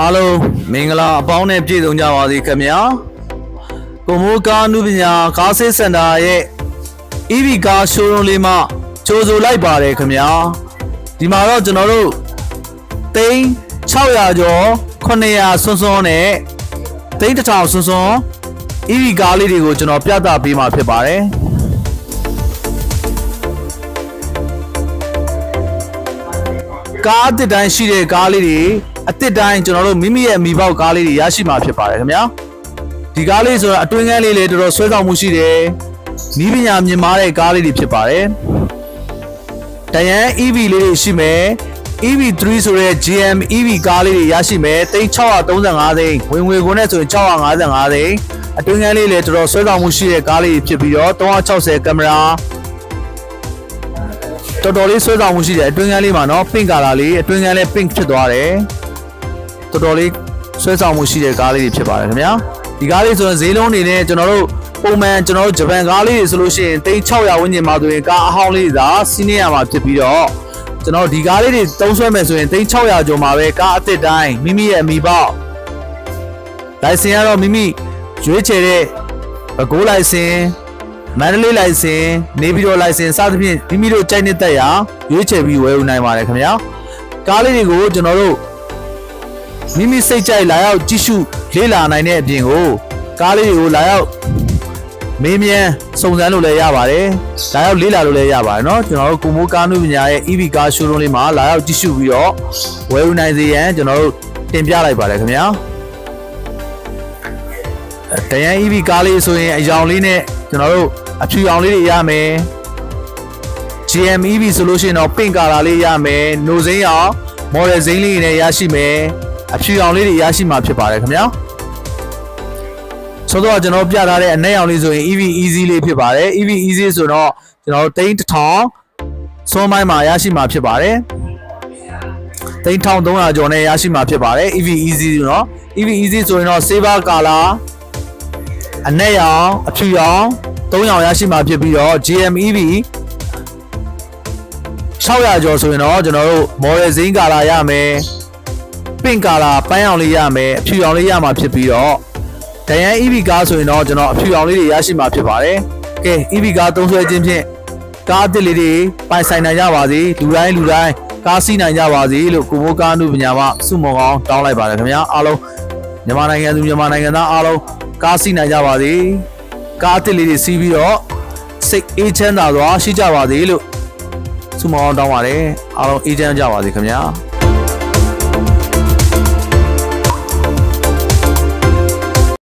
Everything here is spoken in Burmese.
အားလုံးမင်္ဂလာအပေါင်းနဲ့ပြည့်စုံကြပါစေခင်ဗျာကိုမိုးကားနုပညာကားဆေးစင်တာရဲ့ EV ကားရှိုးရုံးလေးမှကြိုဆိုလိုက်ပါတယ်ခင်ဗျာဒီမှာတော့ကျွန်တော်တို့သိန်း600ကျော်900စွန်းစွန်းနဲ့သိန်း1000စွန်းစွန်း EV ကားလေးတွေကိုကျွန်တော်ပြသပေးမှာဖြစ်ပါတယ်ကားအစ်စ်တိုင်းရှိတဲ့ကားလေးတွေ အစ်စ်တိုင်းကျွန်တော်တို့မိမိရဲ့မိပေါက်ကားလေးတွေရရှိမှာဖြစ်ပါတယ်ခင်ဗျာဒီကားလေးဆိုတာအတွင်းကန်းလေးလည်းတော်တော်ဆွဲဆောင်မှုရှိတယ်နီးပညာမြင်မာတဲ့ကားလေးတွေဖြစ်ပါတယ်တရန် EV လေးတွေရှိမယ် EV3 ဆိုတဲ့ GM EV ကားလေးတွေရရှိမယ်3635သိန်းဝင်ငွေကုန်နဲ့ဆိုရင်655သိန်းအတွင်းကန်းလေးလည်းတော်တော်ဆွဲဆောင်မှုရှိတဲ့ကားလေးတွေဖြစ်ပြီးတော့360ကင်မရာတော်တော်လေးဆွဲဆောင်မှုရှိတဲ့အတွင်းကန်းလေးမှာနော် pink color လေးအတွင်းကန်းလေး pink ဖြစ်သွားတယ် တော်တော်လေးဆွဲဆောင်မှုရှိတဲ့ကားလေးတွေဖြစ်ပါတယ်ခင်ဗျာဒီကားလေးဆိုရင်ဈေးလုံးအနေနဲ့ကျွန်တော်တို့ပုံမှန်ကျွန်တော်တို့ဂျပန်ကားလေးတွေဆိုလို့ရှိရင်3600ဝန်းကျင်မှာဆိုရင်ကားအဟောင်းလေးတွေသာစီးနေရမှာဖြစ်ပြီးတော့ကျွန်တော်ဒီကားလေးတွေတုံးဆွဲမယ်ဆိုရင်3600ကျော်မှာပဲကားအစ်စ်တိုင်းမိမိရဲ့အမိပေါက်လိုင်စင်ကတော့မိမိရွေးချယ်တဲ့ဘကိုးလိုင်စင်မန္တလေးလိုင်စင်နေပြည်တော်လိုင်စင်စသဖြင့်မိမိတို့ကြိုက်နေတဲ့ရာရွေးချယ်ပြီးဝယ်ယူနိုင်ပါတယ်ခင်ဗျာကားလေးတွေကိုကျွန်တော်တို့ မိမိစိတ်ကြိုက်လာရောက်ကြည့်ရှုလေ့လာနိုင်တဲ့အပြင်ကိုကားလေးတွေကိုလာရောက်မေးမြန်းစုံစမ်းလို့လည်းရပါတယ်။လာရောက်လေ့လာလို့လည်းရပါတယ်เนาะကျွန်တော်တို့ကိုမိုးကားနုပညာရဲ့ EV ကား showroom လေးမှာလာရောက်ကြည့်ရှုပြီးတော့ဝယ်ယူနိုင်စေရန်ကျွန်တော်တို့တင်ပြလိုက်ပါတယ်ခင်ဗျာ။တရန် EV ကားလေးဆိုရင်အယောင်လေးနဲ့ကျွန်တော်တို့အဖြူရောင်လေးတွေရမယ် GM EV ဆိုလို့ရှိရင်တော့ pink color လေးရမယ်။နိုစိမ်းရောင် model စိမ်းလေးတွေနဲ့ရရှိမယ်။ အဖြူရောင်လေးတွေရရှိမှာဖြစ်ပါတယ်ခင်ဗျာ။ဆိုတော့ကျွန်တော်ပြထားတဲ့အနက်ရောင်လေးဆိုရင် EV easy လေးဖြစ်ပါတယ်။ EV easy ဆိုတော့ကျွန်တော်တိန်းတစ်ထောင်စွန်းပိုင်းမှာရရှိမှာဖြစ်ပါတယ်။တိန်း1300ကျော်နဲ့ရရှိမှာဖြစ်ပါတယ် EV easy ဆိုတော့ EV easy ဆိုရင်တော့ silver color အနက်ရောင်အဖြူရောင်၃ရောင်ရရှိမှာဖြစ်ပြီးတော့ GM EV 600ကျော်ဆိုရင်တော့ကျွန်တော်တို့ model ဇင်းကာလာရမယ် pink ကာလာပန်းရောင်လေးရမယ်အဖြူရောင်လေးရမှာဖြစ်ပြီးတော့ဒရန် EV ကားဆိုရင်တော့ကျွန်တော်အဖြူရောင်လေးတွေရရှိမှာဖြစ်ပါတယ်ကဲ EV ကားသုံးဆွဲခြင်းဖြင့်ကားအသစ်လေးတွေပိုင်ဆိုင်နိုင်ကြပါစေလူတိုင်းလူတိုင်းကားစီးနိုင်ကြပါစေလို့ကိုမိုးကားနုပညာမစုမုံအောင်တောင်းလိုက်ပါတယ်ခင်ဗျာအားလုံးမြန်မာနိုင်ငံသူမြန်မာနိုင်ငံသားအားလုံးကားစီးနိုင်ကြပါစေကားအသစ်လေးတွေစီးပြီးတော့စိတ်အေးချမ်းသာစွာရှိကြပါစေလို့ဆုမအောင်တောင်းပါတယ်အားလုံးအေးချမ်းကြပါစေခင်ဗျာ